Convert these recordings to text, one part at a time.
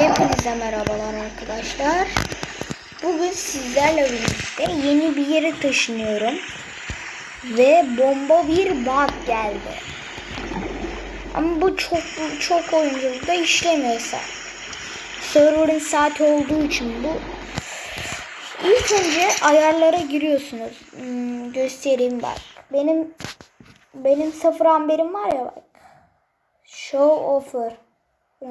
Hepinize merhabalar arkadaşlar. Bugün sizlerle birlikte yeni bir yere taşınıyorum. Ve bomba bir bug geldi. Ama bu çok çok oyunculukta işlemiyorsa. Server'ın saati olduğu için bu. İlk önce ayarlara giriyorsunuz. Hmm, göstereyim bak. Benim benim sıfır amberim var ya bak. Show offer. Hı.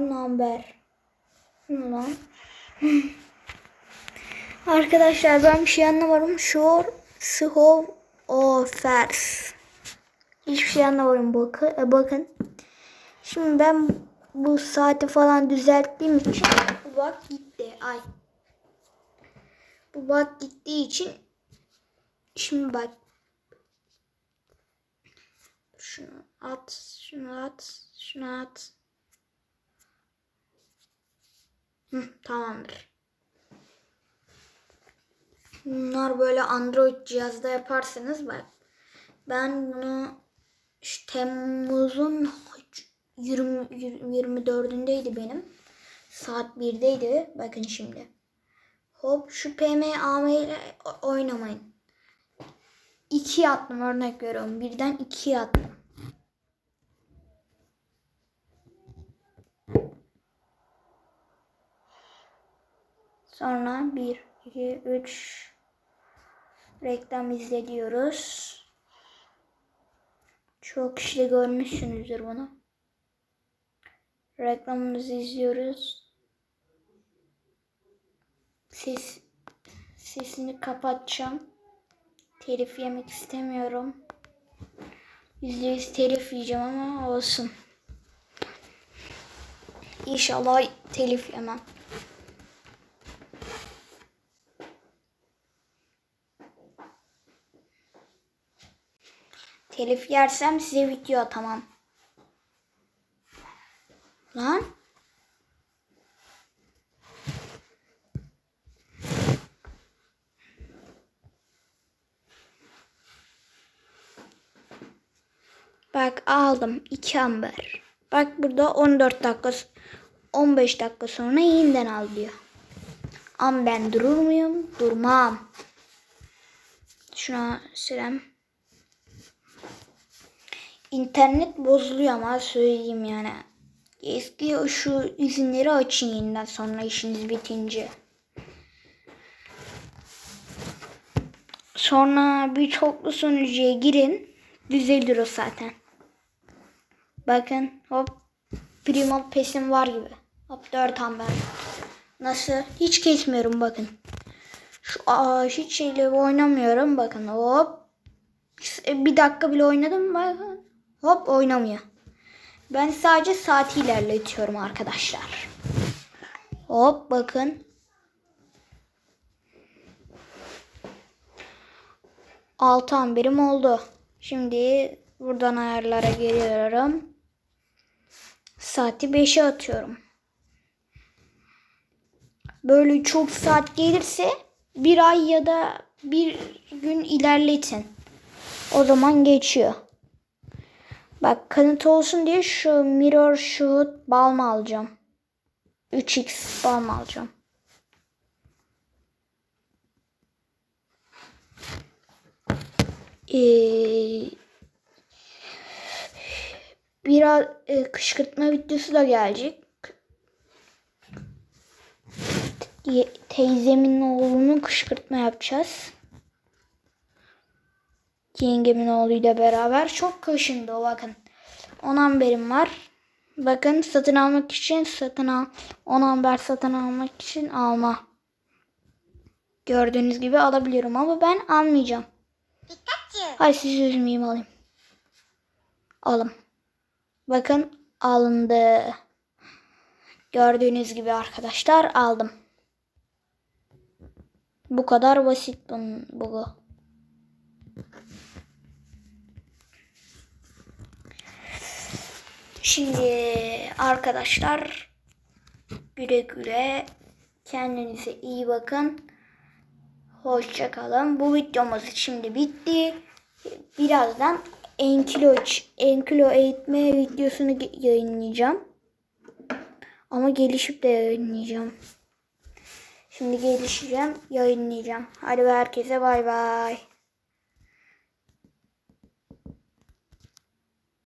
Number. Ne lan? Arkadaşlar ben bir şey anlamadım. Shore Show offers. Hiçbir şey anlamadım bakın. E, bakın. Şimdi ben bu saati falan düzelttiğim için bu bak gitti. Ay. Bu bak gittiği için şimdi bak şunu at, şunu at, şunu at. Hı, tamamdır. Bunlar böyle Android cihazda yaparsanız bak. Ben bunu şu Temmuz'un 20, 24'ündeydi benim. Saat 1'deydi. Bakın şimdi. Hop şu PMAM ile oynamayın. 2 attım örnek veriyorum. Birden 2 attım. Sonra 1, 2, 3 reklam izle diyoruz. Çok kişi görmüşsünüzdür bunu. Reklamımızı izliyoruz. Ses sesini kapatacağım. Telif yemek istemiyorum. Yüzde yüz telif yiyeceğim ama olsun. İnşallah telif yemem. Telif yersem size video atamam. Lan. Bak aldım 2 amber. Bak burada 14 dakika 15 dakika sonra yeniden al diyor. Ama ben durur muyum? Durmam. Şuna selam. İnternet bozuluyor ama söyleyeyim yani. Eski şu izinleri açın yeniden sonra işiniz bitince. Sonra bir çoklu sunucuya girin. Düzelir o zaten. Bakın hop Primo pesim var gibi. Hop 4 amber. Nasıl? Hiç kesmiyorum bakın. Şu aa, hiç şeyle oynamıyorum bakın hop. Bir dakika bile oynadım bakın. Hop oynamıyor. Ben sadece saati ilerletiyorum arkadaşlar. Hop bakın. Altı amberim oldu. Şimdi buradan ayarlara geliyorum. Saati 5'e atıyorum. Böyle çok saat gelirse bir ay ya da bir gün ilerletin. O zaman geçiyor. Bak kanıt olsun diye şu mirror shoot balm alacağım. 3x balm alacağım. Ee, biraz e, kışkırtma videosu da gelecek. Teyzemin oğlunu kışkırtma yapacağız. Yengemin oğluyla beraber çok kaşındı o bakın. 10 amberim var. Bakın satın almak için satın al. 10 amber satın almak için alma. Gördüğünüz gibi alabiliyorum ama ben almayacağım. Hay sizi üzmeyeyim alayım. Alım. Bakın alındı. Gördüğünüz gibi arkadaşlar aldım. Bu kadar basit bunun bu. Şimdi arkadaşlar güle güle kendinize iyi bakın. Hoşça kalın. Bu videomuz şimdi bitti. Birazdan Enkilo, Enkilo eğitme videosunu yayınlayacağım. Ama gelişip de yayınlayacağım. Şimdi gelişeceğim, yayınlayacağım. Hadi herkese bay bay.